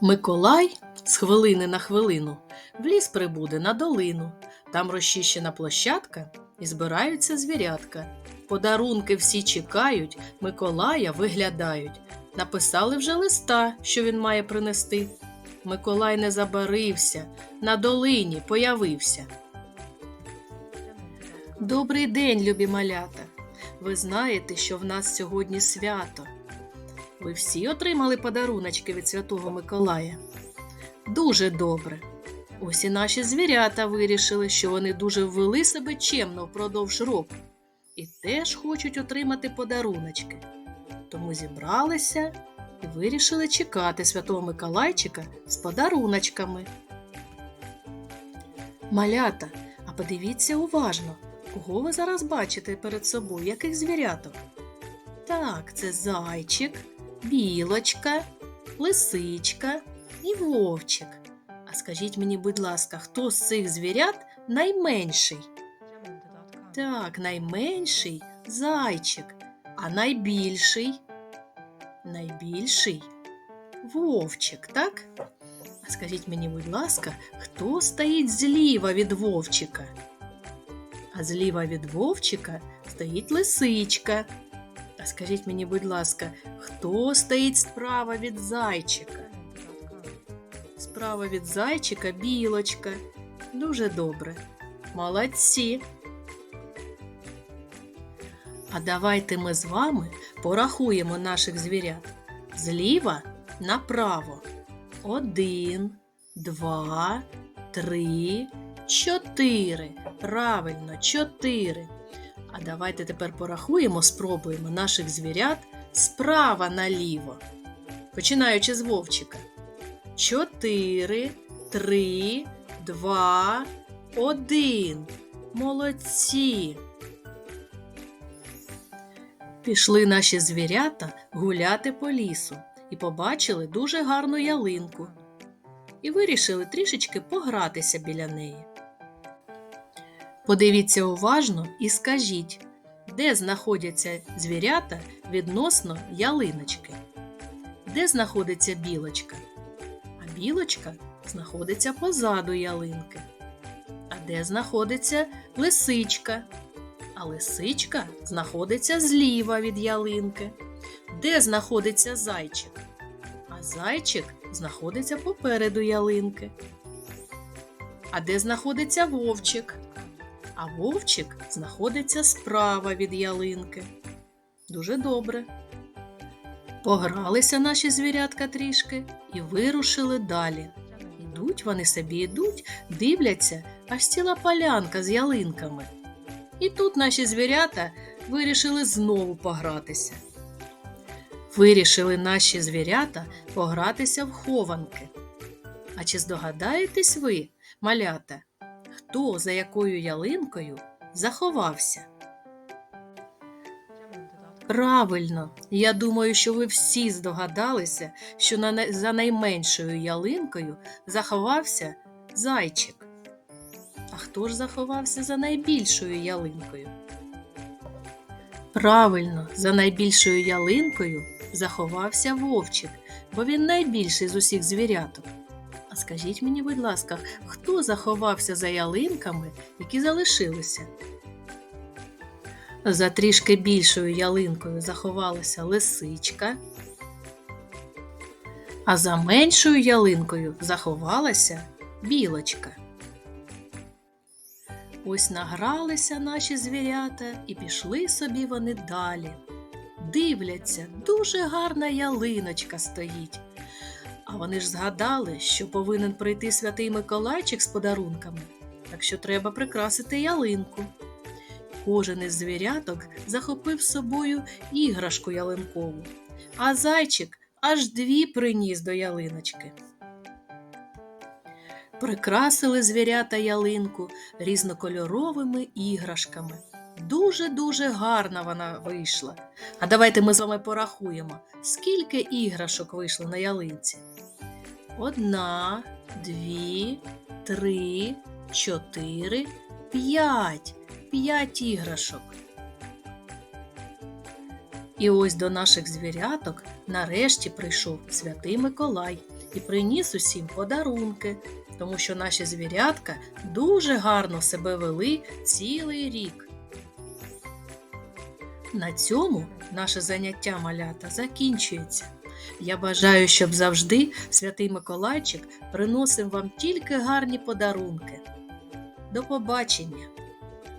Миколай з хвилини на хвилину в ліс прибуде на долину. Там розчищена площадка і збираються звірятка. Подарунки всі чекають, Миколая виглядають. Написали вже листа, що він має принести. Миколай не забарився, на долині появився. Добрий день, любі малята. Ви знаєте, що в нас сьогодні свято. Ви всі отримали подаруночки від Святого Миколая? Дуже добре. Ось і наші звірята вирішили, що вони дуже ввели себе чемно впродовж року і теж хочуть отримати подаруночки. Тому зібралися і вирішили чекати Святого Миколайчика з подаруночками. Малята, а подивіться уважно, кого ви зараз бачите перед собою, яких звіряток? Так, це зайчик, білочка, лисичка і вовчик. А скажіть мені, будь ласка, хто з цих звірят найменший? Так, найменший зайчик, а найбільший? Найбільший вовчик, так? А скажіть мені, будь ласка, хто стоїть зліва від вовчика? А зліва від вовчика стоїть лисичка. Скажіть мені, будь ласка, хто стоїть справа від зайчика? Справа від зайчика білочка. Дуже добре. Молодці. А давайте ми з вами порахуємо наших звірят зліва направо. Один, два, три, чотири. Правильно, чотири. А давайте тепер порахуємо, спробуємо наших звірят справа наліво. Починаючи з вовчика. Чотири, три, два, один. Молодці. Пішли наші звірята гуляти по лісу і побачили дуже гарну ялинку. І вирішили трішечки погратися біля неї. Подивіться уважно і скажіть, де знаходяться звірята відносно ялиночки? Де знаходиться білочка? А білочка знаходиться позаду ялинки. А де знаходиться лисичка? А лисичка знаходиться зліва від ялинки. Де знаходиться зайчик? А зайчик знаходиться попереду ялинки. А де знаходиться вовчик? А вовчик знаходиться справа від ялинки. Дуже добре. Погралися наші звірятка трішки і вирушили далі. Ідуть вони собі ідуть, дивляться, аж ціла полянка з ялинками. І тут наші звірята вирішили знову погратися. Вирішили наші звірята погратися в хованки. А чи здогадаєтесь ви, малята, хто за якою ялинкою заховався? Правильно, я думаю, що ви всі здогадалися, що на за найменшою ялинкою заховався зайчик. А хто ж заховався за найбільшою ялинкою? Правильно, за найбільшою ялинкою заховався вовчик, бо він найбільший з усіх звіряток. Скажіть мені, будь ласка, хто заховався за ялинками, які залишилися? За трішки більшою ялинкою заховалася лисичка, а за меншою ялинкою заховалася білочка. Ось награлися наші звірята і пішли собі вони далі. Дивляться, дуже гарна ялиночка стоїть. А вони ж згадали, що повинен прийти святий Миколайчик з подарунками, так що треба прикрасити ялинку. Кожен із звіряток захопив з собою іграшку ялинкову, а зайчик аж дві приніс до ялиночки. Прикрасили звірята ялинку різнокольоровими іграшками. Дуже-дуже гарна вона вийшла. А давайте ми з вами порахуємо, скільки іграшок вийшло на ялинці. Одна, дві, три, чотири, п'ять. П'ять іграшок. І ось до наших звіряток нарешті прийшов святий Миколай і приніс усім подарунки, тому що наші звірятка дуже гарно себе вели цілий рік. На цьому наше заняття малята закінчується. Я бажаю, щоб завжди святий Миколайчик приносив вам тільки гарні подарунки. До побачення!